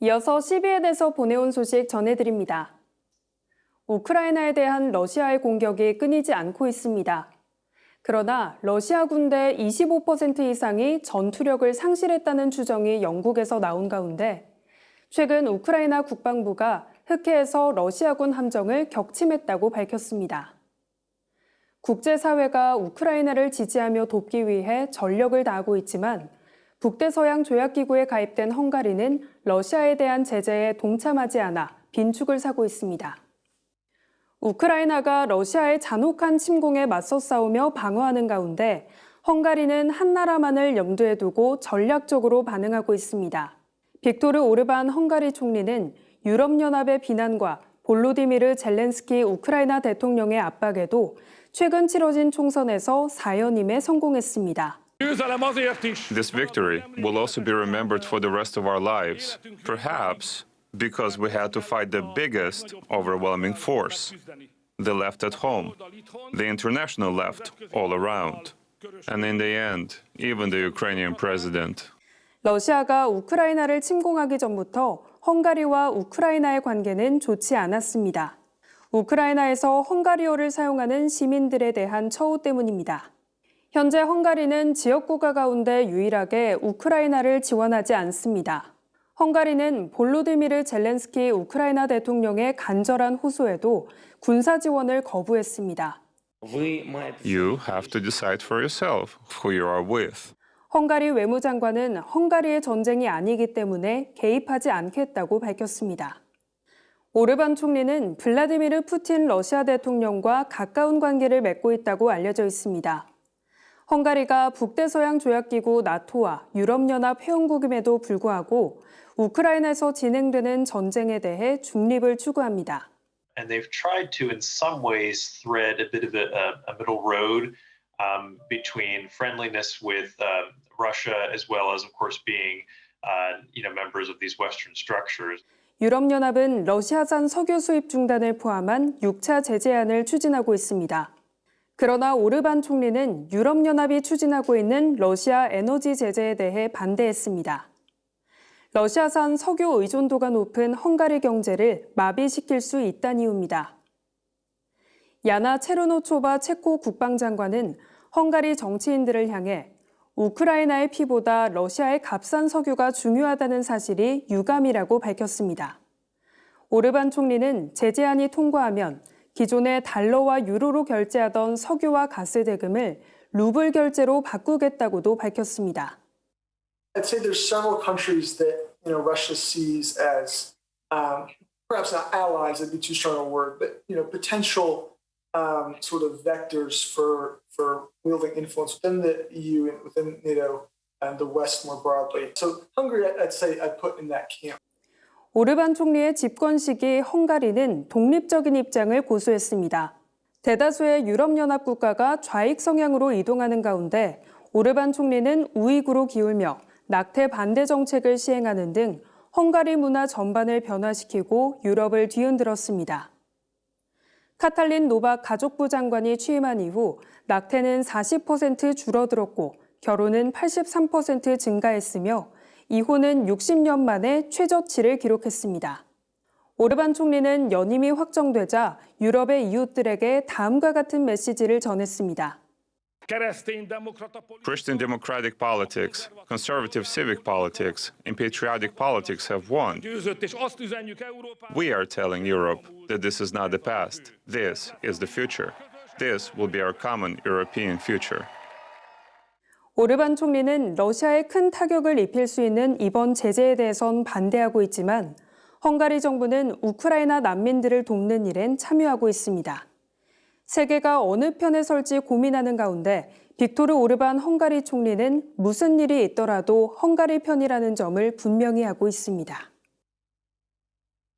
이어서 CBN에서 보내온 소식 전해드립니다. 우크라이나에 대한 러시아의 공격이 끊이지 않고 있습니다. 그러나 러시아 군대 25% 이상이 전투력을 상실했다는 추정이 영국에서 나온 가운데 최근 우크라이나 국방부가 흑해에서 러시아군 함정을 격침했다고 밝혔습니다. 국제사회가 우크라이나를 지지하며 돕기 위해 전력을 다하고 있지만 북대서양 조약기구에 가입된 헝가리는 러시아에 대한 제재에 동참하지 않아 빈축을 사고 있습니다. 우크라이나가 러시아의 잔혹한 침공에 맞서 싸우며 방어하는 가운데 헝가리는 한 나라만을 염두에 두고 전략적으로 반응하고 있습니다. 빅토르 오르반 헝가리 총리는 유럽연합의 비난과 볼로디미르 젤렌스키 우크라이나 대통령의 압박에도 최근 치러진 총선에서 사연임에 성공했습니다. Győzelem azért is, This victory will also be remembered for the rest of our lives, perhaps because we had to fight the biggest, overwhelming force the left at home, the international left all around, and in the end, even the Ukrainian president. 러시아가 우크라이나를 침공하기 전부터 헝가리와 우크라이나의 관계는 좋지 않았습니다. 우크라이나에서 헝가리어를 사용하는 시민들에 대한 처우 때문입니다. 현재 헝가리는 지역 국가 가운데 유일하게 우크라이나를 지원하지 않습니다. 헝가리는 볼로디미르 젤렌스키 우크라이나 대통령의 간절한 호소에도 군사 지원을 거부했습니다. You have to decide for yourself who you are with. 헝가리 외무장관은 헝가리의 전쟁이 아니기 때문에 개입하지 않겠다고 밝혔습니다. 오르반 총리는 블라디미르 푸틴 러시아 대통령과 가까운 관계를 맺고 있다고 알려져 있습니다. 헝가리가 북대서양 조약기구 나토와 유럽연합 회원국임에도 불구하고 우크라이나에서 진행되는 전쟁에 대해 중립을 추구합니다. and they've tried to, in some ways, thread a bit of a, a, middle road um, between friendliness with uh, Russia, as well as, of course, being uh, you know members of these Western structures. 유럽연합은 러시아산 석유 수입 중단을 포함한 6차 제재안을 추진하고 있습니다. 그러나 오르반 총리는 유럽연합이 추진하고 있는 러시아 에너지 제재에 대해 반대했습니다. 러시아산 석유 의존도가 높은 헝가리 경제를 마비시킬 수 있다는 이유입니다. 야나 체르노초바 체코 국방장관은 헝가리 정치인들을 향해 우크라이나의 피보다 러시아의 값싼 석유가 중요하다는 사실이 유감이라고 밝혔습니다. 오르반 총리는 제재안이 통과하면 기존의 달러와 유로로 결제하던 석유와 가스 대금을 루블 결제로 바꾸겠다고도 밝혔습니다. I'd say there's several countries that you know Russia sees as um, perhaps not allies. That'd be too strong a word, but you know potential um, sort of vectors for for wielding influence within the EU and within NATO and the West more broadly. So Hungary, I'd say I'd put in that camp. 오르반 총리의 집권 시기 헝가리는 독립적인 입장을 고수했습니다. 대다수의 유럽연합 국가가 좌익 성향으로 이동하는 가운데 오르반 총리는 우익으로 기울며 낙태 반대 정책을 시행하는 등 헝가리 문화 전반을 변화시키고 유럽을 뒤흔들었습니다. 카탈린 노박 가족부 장관이 취임한 이후 낙태는 40% 줄어들었고 결혼은 83% 증가했으며 이혼은 60년 만에 최저치를 기록했습니다. 오르반 총리는 연임이 확정되자 유럽의 이웃들에게 다음과 같은 메시지를 전했습니다. Christian democratic politics, conservative civic politics, and patriotic politics have won. We are telling Europe that this is not the past. This is the future. This will be our common European future. 오르반 총리는 러시아에 큰 타격을 입힐 수 있는 이번 제재에 대해선 반대하고 있지만 헝가리 정부는 우크라이나 난민들을 돕는 일엔 참여하고 있습니다. 세계가 어느 편에 설지 고민하는 가운데 빅토르 오르반 헝가리 총리는 무슨 일이 있더라도 헝가리 편이라는 점을 분명히 하고 있습니다.